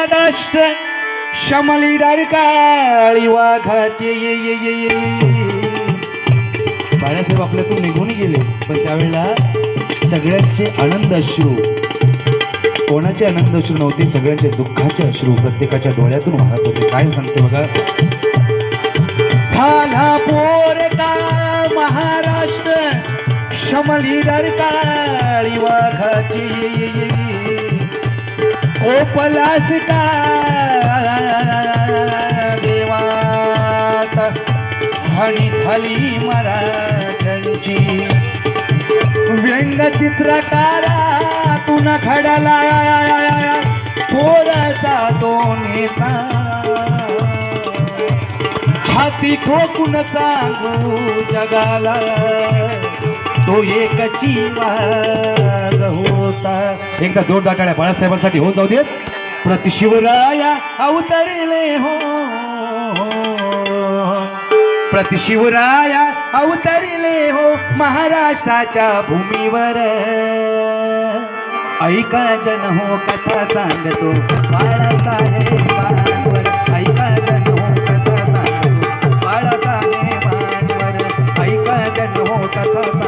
महाराष्ट्र शमली काळी वाघाचे. ये बाळासाहेब आपल्यातून निघून गेले पण त्यावेळेला सगळ्यांचे आनंद अश्रू. कोणाचे आनंद अश्रू नव्हते सगळ्यांचे दुःखाचे अश्रू प्रत्येकाच्या डोळ्यातून वाहत होते. काय सांगते बघा. झाला पोर का महाराष्ट्र शमली काळी वाघाची. कोपलास का देवात हणी झाली मराठ्यांची. व्यंगचित्रकारा तुन खडला थोडासा तो हाती ठोकून सांगू जगाला तो एक जीवाग होता. एकदा जोरदार टाळ्या बाळासाहेबांसाठी होऊन जाऊ देत. प्रतिशिवराया अवतरले हो. प्रतिशिवराया अवतरले हो महाराष्ट्राच्या भूमीवर. ऐका जन हो कथा सांगतो बाळासाहेब ऐका जन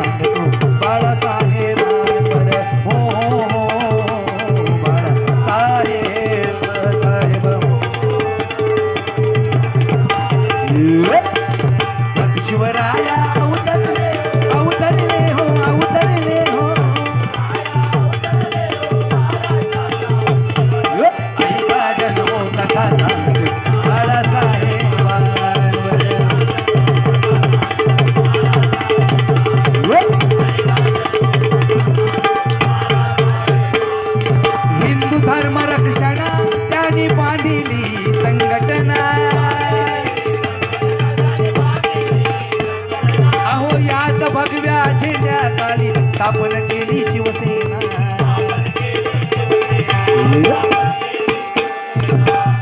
स्थापन केली शिवसेना.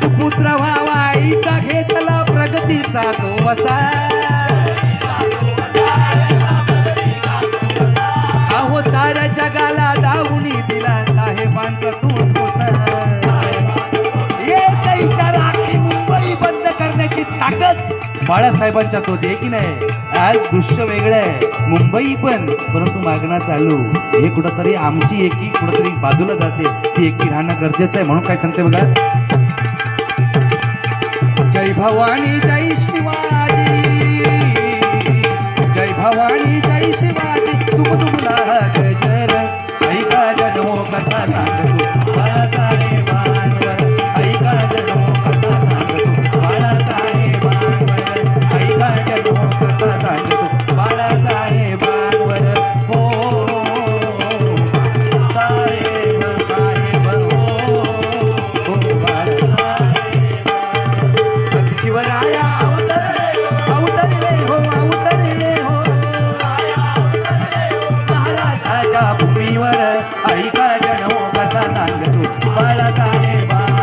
सुपुत्र व्हावा आईचा घेतला प्रगतीचा तो वसा अहो साऱ्या जगाला दावणी दिला साहेबांचा तूच ताकद बाळासाहेबांच्या तो दे की नाही? आज दृश्य वेगळं आहे. मुंबई पण परंतु मागणं चालू. हे कुठंतरी आमची एकी कुठंतरी बाजूला जाते. ती एकी राहणं गरजेचं आहे म्हणून काय सांगते बघा. जय भवानी जय शिवाजी. जय भवानी जय शिवाजी. तुम तुमला महाराष्ट्राच्या भूमीवर ऐका जन हो कथा सांगतो बाळासाहेबांवर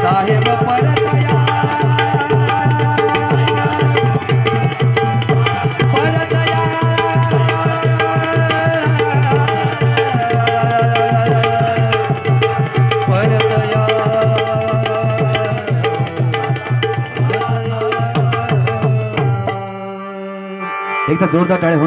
साहेब परतया एकदा जोरदार टाळे